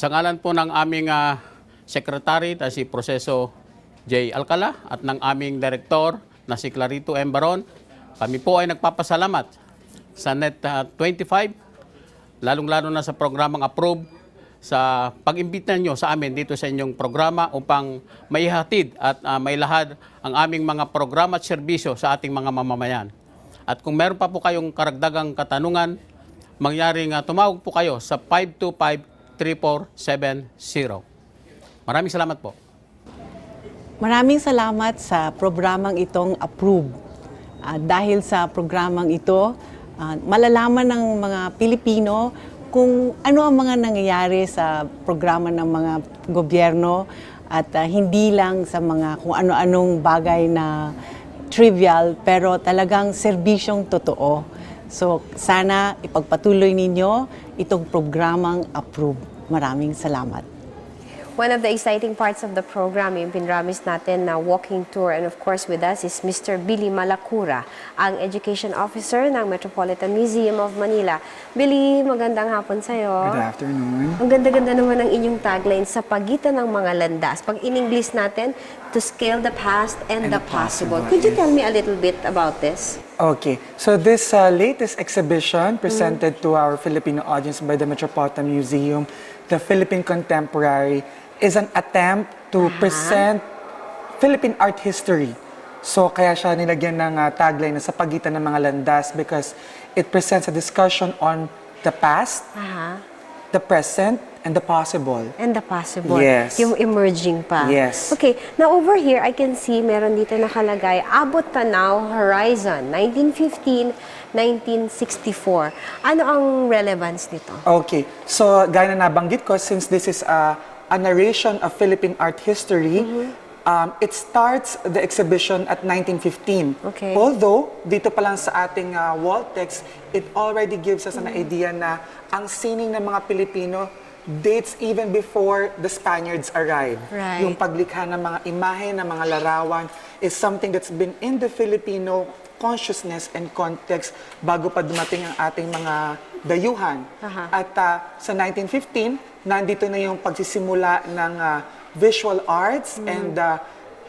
Sa ngalan po ng aming ah, secretary na si Proseso J. Alcala at ng aming director na si Clarito M. Baron, kami po ay nagpapasalamat sa NET ah, 25, lalong-lalo na sa programang approve sa pag-imbita nyo sa amin dito sa inyong programa upang maihatid at ah, mailahad ang aming mga programa at serbisyo sa ating mga mamamayan. At kung meron pa po kayong karagdagang katanungan, mangyaring ah, tumawag po kayo sa 525-3470. Maraming salamat po. Maraming salamat sa programang itong approve. Ah, dahil sa programang ito, ah, malalaman ng mga Pilipino kung ano ang mga nangyayari sa programa ng mga gobyerno at ah, hindi lang sa mga kung ano-anong bagay na trivial pero talagang serbisyong totoo. So sana ipagpatuloy ninyo itong programang approve. Maraming salamat. One of the exciting parts of the program, yung pinramis natin na walking tour, and of course with us is Mr. Billy Malacura, ang Education Officer ng Metropolitan Museum of Manila. Billy, magandang hapon sa'yo. Good afternoon. Ang ganda-ganda naman ng inyong tagline sa pagitan ng mga landas. Pag in English natin, to scale the past and, And the the possible. possible, Could you yes. tell me a little bit about this? Okay, so this uh, latest exhibition presented to our Filipino audience by the Metropolitan Museum, the Philippine Contemporary, is an attempt to present Philippine art history. So kaya siya nilagyan ng uh, tagline na sa pagitan ng mga landas because it presents a discussion on the past, Aha. The present, and the possible. And the possible. Yes. Yung emerging pa. Yes. Okay. Now, over here, I can see meron dito nakalagay, Abot Tanaw Horizon, 1915, 1964. Ano ang relevance nito? Okay. So, gaya na nabanggit ko, since this is a, a narration of Philippine art history, um, it starts the exhibition at 1915. Okay. Although, dito pa lang sa ating uh, wall text, it already gives us an idea na ang sining ng mga Pilipino dates even before the Spaniards arrived. Right. Yung paglikha ng mga imahe, ng mga larawan, is something that's been in the Filipino consciousness and context bago pa dumating ang ating mga dayuhan. Aha. At uh, sa 1915, nandito na yung pagsisimula ng uh, visual arts and uh,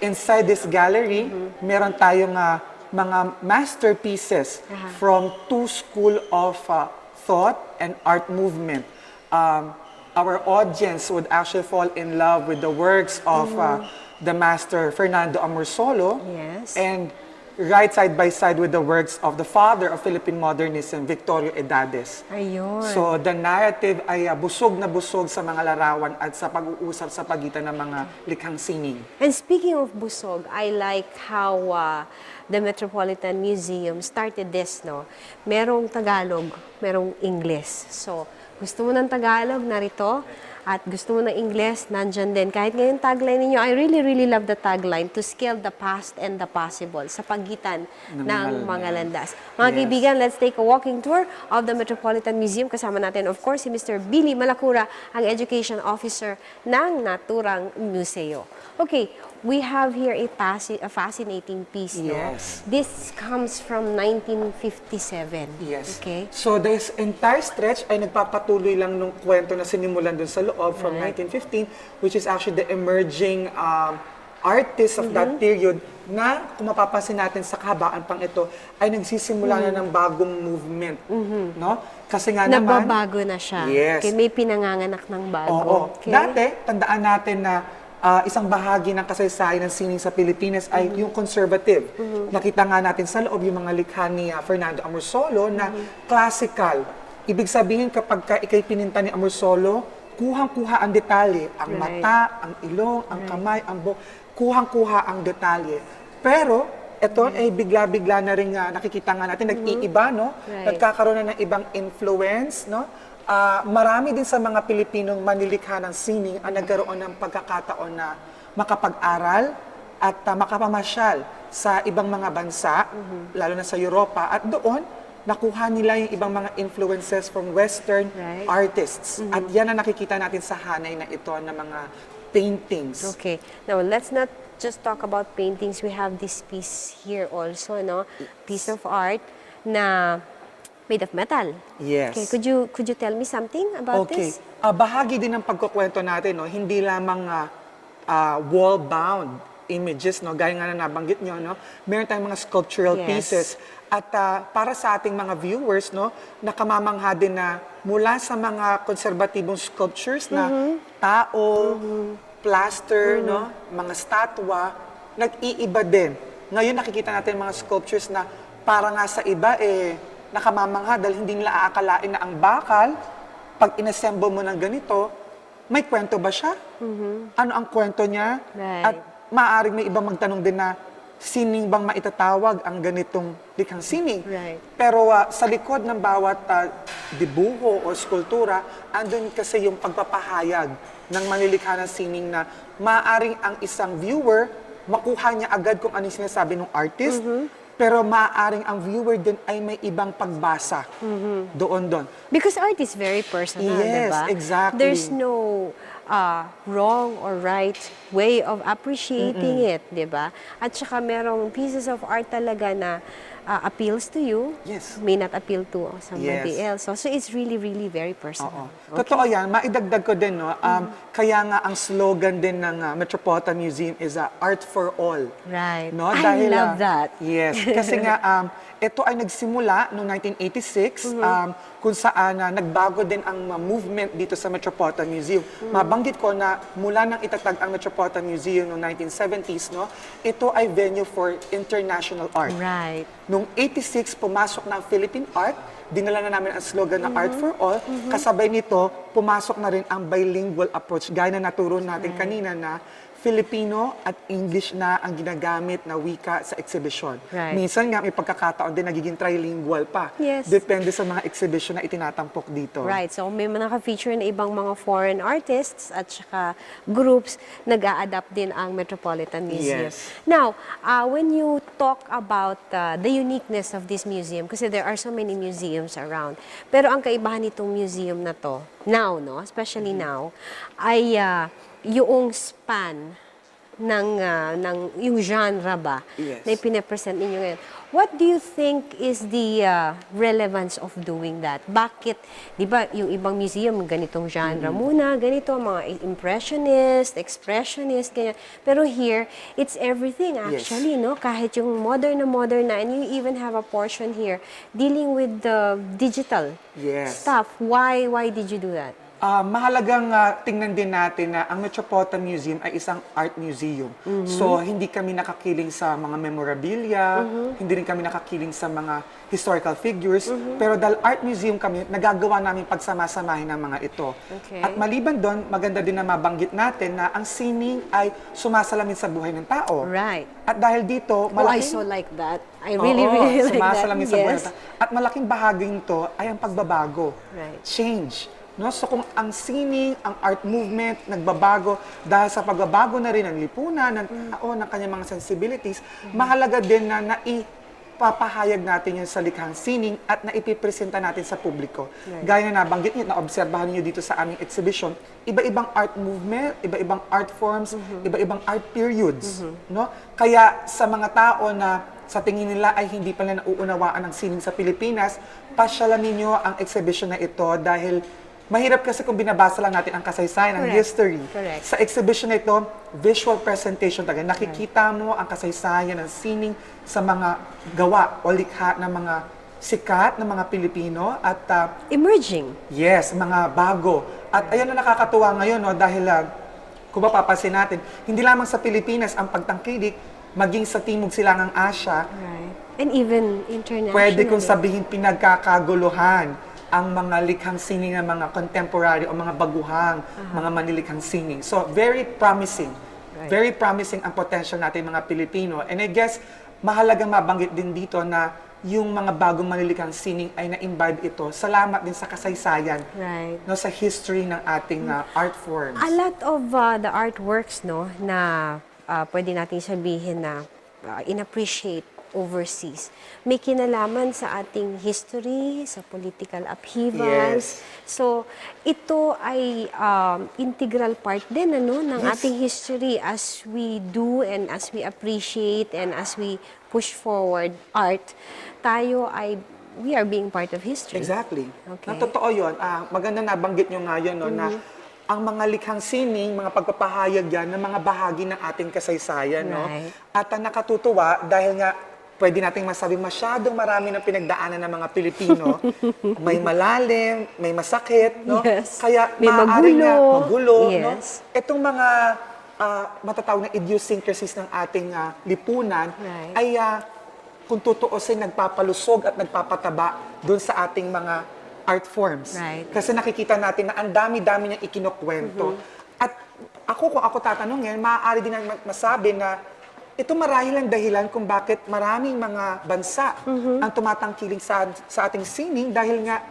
inside this gallery, meron tayong uh, mga masterpieces Aha. from two school of uh, thought and art movement. Um, our audience would actually fall in love with the works of uh, the master Fernando Amorsolo Yes. and right side by side with the works of the father of Philippine modernism, Victorio Edades. Ayun. So the narrative ay uh, busog na busog sa mga larawan at sa pag-uusap sa pagitan ng mga likhang sining. And speaking of Busog, I like how uh, the Metropolitan Museum started this, no? Merong Tagalog, merong Ingles. So, gusto mo ng Tagalog, narito. At gusto mo ng Ingles, nandyan din. Kahit ngayon tagline ninyo, I really, really love the tagline, to scale the past and the possible sa pagitan ng, Ng mga landas. Mga Yes. kaibigan, let's take a walking tour of the Metropolitan Museum. Kasama natin, of course, si Mr. Billy Malacura, ang Education Officer ng Naturang Museo. Okay, we have here a, a fascinating piece, no? Yes. This comes from 1957. Yes. Okay. So this entire stretch ay nagpapatuloy lang nung kwento na sinimulan dun sa loob from Right. 1915, which is actually the emerging um, artists of Mm-hmm. that period na kung mapapansin natin sa kahabaan pang ito ay nagsisimula na ng bagong movement. No? Kasi nga naman... Mm-hmm. Nababago na siya. Yes. Okay, may pinanganganak ng bago. Oo. Okay. Dati, tandaan natin na ah, isang bahagi ng kasaysayan ng sining sa Pilipinas ay Mm-hmm. yung conservative. Nakita nga natin sa loob yung mga likha ni ah, Fernando Amorsolo na Mm-hmm. classical. Ibig sabihin kapag ka ikay pininta ni Amorsolo, kuhang-kuha ang detalye. Ang Right. mata, ang ilong, ang kamay, ang buhok. Kuhang-kuha ang detalye. Pero, ito ay bigla-bigla na rin nga nakikita nga natin, nag-iiba, no? Mm-hmm. Right. Nagkakaroon na ng ibang influence, no? Ah, marami din sa mga Pilipinong manilikha ng sining ang nagkaroon ng pagkakataon na makapag-aral at ah, makapamasyal sa ibang mga bansa, lalo na sa Europa. At doon, nakuha nila yung ibang mga influences from Western Right. artists. At yan ang nakikita natin sa hanay na ito ng mga paintings. Okay. Now, let's not just talk about paintings. We have this piece here also, no? Piece of art na made of metal. Yes. Okay, could you could you tell me something about Okay. this? Ah, bahagi din ng pagkukwento natin, no, hindi lamang ah, ah, wall-bound images, no, gaya nga na nabanggit nyo, no, meron tayong mga sculptural Yes. pieces. At ah, para sa ating mga viewers, no, nakamamangha din na mula sa mga konserbatibong sculptures na Mm-hmm. tao, plaster, no, mga statwa, nag-iiba din. Ngayon nakikita natin mga sculptures na para nga sa iba eh nakamamangha dahil hindi nila aakalain na ang bakal pag inassemble mo ng ganito, may kwento ba siya? Ano ang kwento niya? Mm-hmm. Right. At maaaring may iba magtanong din na sining bang maitatawag ang ganitong likhang sining? Right. Pero ah, sa likod ng bawat ah, dibuho o skulptura, andun kasi yung pagpapahayag ng manilikha ng sining na maaaring ang isang viewer makuha niya agad kung ano yung sinasabi ng artist, pero maaaring ang viewer din ay may ibang pagbasa doon doon. Because art is very personal, Yes, diba? exactly. There's no uh, wrong or right way of appreciating it, diba? At saka merong pieces of art talaga na uh, appeals to you, Yes. may not appeal to somebody Yes. else. So, so it's really, really very Oo. personal. Totoo yan. Maidagdag ko din, no? Um, Kaya nga ang slogan din ng ah, Metropolitan Museum is ah, Art for All. Right. No? I ah, love that. Yes. Kasi nga, um, ito ay nagsimula noong 1986 Mm-hmm. um, kung saan ah, nagbago din ang ah, movement dito sa Metropolitan Museum. Mm-hmm. Mabanggit ko na mula nang itatag ang Metropolitan Museum noong 1970s, no? ito ay venue for international art. Right. Noong 86, pumasok na ang Philippine Art. Dinala na namin ang slogan na Art for All. Kasabay nito, pumasok na rin ang bilingual approach. Gaya na naturo natin kanina na Filipino at English na ang ginagamit na wika sa exhibition. Right. Minsan nga may pagkakataon din nagiging trilingual pa. Yes. Depende sa mga exhibition na itinatampok dito. Right. So may mga naka-feature na ibang mga foreign artists at saka groups nag adapt din ang Metropolitan Museum. Yes. Now, uh, when you talk about uh, the uniqueness of this museum, kasi there are so many museums around, pero ang kaibahan nitong museum na to, now, no, especially Mm-hmm. now, ay uh, yung span ng, uh, ng yung genre ba Yes. na ipine-present ninyo ngayon. What do you think is the uh, relevance of doing that? Bakit, di ba, yung ibang museum, ganitong genre muna, ganito, mga impressionist, expressionist, ganyan. Pero here, it's everything Yes. actually, no? Kahit yung modern na modern na, and you even have a portion here dealing with the digital Yes. stuff. Why, why did you do that? Ah, mahalagang ah, tingnan din natin na ang Metropolitan Museum ay isang art museum. So, hindi kami nakakiling sa mga memorabilia, hindi rin kami nakakiling sa mga historical figures, pero dahil art museum kami, nagagawa namin pagsama-samahin ng mga ito. Okay. At maliban doon, maganda din na mabanggit natin na ang sining ay sumasalamin sa buhay ng tao. Right. At dahil dito, Oh, I malaking... so like that. I really, Oo, really like that. sumasalamin sa buhay ng Yes. tao. At malaking bahaging to ay ang pagbabago. Right. Change. No? So kung ang sining, ang art movement nagbabago dahil sa pagbabago na rin ng lipunan, ng Mm. tao, ng kanyang mga sensibilities, mahalaga din na naipapahayag natin yun sa likhang sining at naipipresenta natin sa publiko. Gaya na nabanggit niyo, naobserbahan niyo dito sa aming exhibition, iba-ibang art movement, iba-ibang art forms, Mm-hmm. iba-ibang art periods. No? Kaya sa mga tao na sa tingin nila ay hindi pala nauunawaan ng sining sa Pilipinas, pasyalan ninyo ang exhibition na ito dahil mahirap kasi kung binabasa lang natin ang kasaysayan, ang Correct. history. Correct. Sa exhibition na ito, visual presentation talaga. Nakikita mo ang kasaysayan ng sining sa mga gawa o likha ng mga sikat ng mga Pilipino at ah, Emerging. Yes, mga bago. At ayan na nakakatuwa ngayon, no, dahil ah, kung mapapansin natin, hindi lamang sa Pilipinas ang pagtangkilik, maging sa Timog Silangang Asya, Right. And even internationally. pwede kong sabihin pinagkakaguluhan ang mga likhang sining ng mga contemporary o mga baguhang, mga manilikhang sining. So, very promising. Right. Very promising ang potential natin mga Pilipino. And I guess, mahalagang mabanggit din dito na yung mga bagong manilikhang sining ay na-imbibe ito. Salamat din sa kasaysayan Right. no sa history ng ating uh, art forms. A lot of uh, the artworks, no, na uh, pwede natin sabihin na uh, inappreciate overseas. May kinalaman sa ating history, sa political upheavals. Yes. So, ito ay um, integral part din ano, ng Yes. ating history as we do and as we appreciate and as we push forward art. Tayo ay we are being part of history. Exactly. Okay. Na totoo yun. Ah, maganda nabanggit nyo nga yun, no, na Mm-hmm. ang mga likhang sining, mga pagpapahayag yan ng mga bahagi ng ating kasaysayan. No? Right. At ang nakatutuwa dahil nga pwede nating masabi masyadong marami ng pinagdaanan ng mga Pilipino. may malalim, may masakit, no? Yes. Kaya May maaari nga magulo. magulo, no? Yes. Itong mga ah, matatawag na idiosyncrasies ng ating ah, lipunan Right. ay ah, kung tutuusin nagpapalusog at nagpapataba doon sa ating mga art forms. Right. Kasi nakikita natin na ang dami-dami niyang ikinukwento. Mm-hmm. At ako, kung ako tatanungin, maaari din namin masabi na ito marahil ang dahilan kung bakit maraming mga bansa Mm-hmm. ang tumatangkiling sa, sa ating sining dahil nga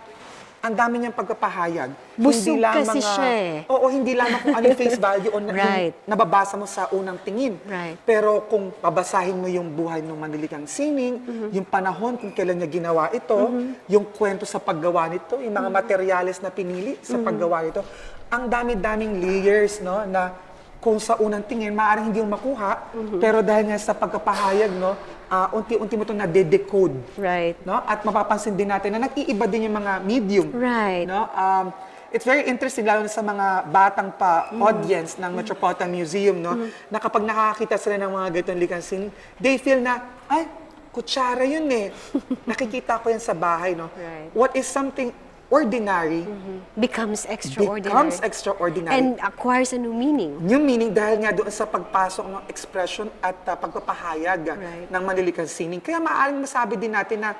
ang dami niyang pagpapahayag. Busog kasi siya eh. Oo, hindi lamang kung ano yung face value o na, Right. yung nababasa mo sa unang tingin. Right. Pero kung babasahin mo yung buhay ng Mandilikang Sining, Mm-hmm. yung panahon kung kailan niya ginawa ito, yung kwento sa paggawa nito, yung mga materyales na pinili sa paggawa nito, ang dami-daming layers no na kung sa unang tingin maaaring hindi mo makuha, Mm-hmm. pero dahil nga sa pagkapahayag no, ah, unti-unti mo itong na-decode. Right. No? At mapapansin din natin na nag-iiba din yung mga medium. Right. No? Um, it's very interesting, lalo na sa mga batang pa Mm. audience ng Metropolitan Museum, no? na kapag nakakita sila ng mga ganitong likansin, they feel na, ay, kutsara yun eh. Nakikita ko yan sa bahay. No? Right. What is something ordinary Becomes extraordinary. becomes extraordinary. And acquires a new meaning. Yung meaning dahil nga doon sa pagpasok ng expression at uh, pagpapahayag Right. ng manilikan sining. Kaya maaaring masabi din natin na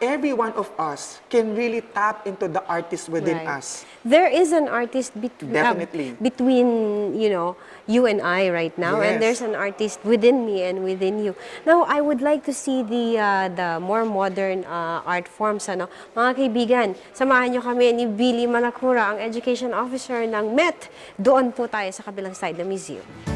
every one of us can really tap into the artist within Right. us. There is an artist between Definitely. between you know you and I right now, and Yes. there's an artist within me and within you. Now, I would like to see the uh, the more modern uh, art forms. Ano, mga kaibigan, samahan niyo kami ni Billy Malacura, ang education officer ng Met. Doon po tayo sa kabilang side ng museum.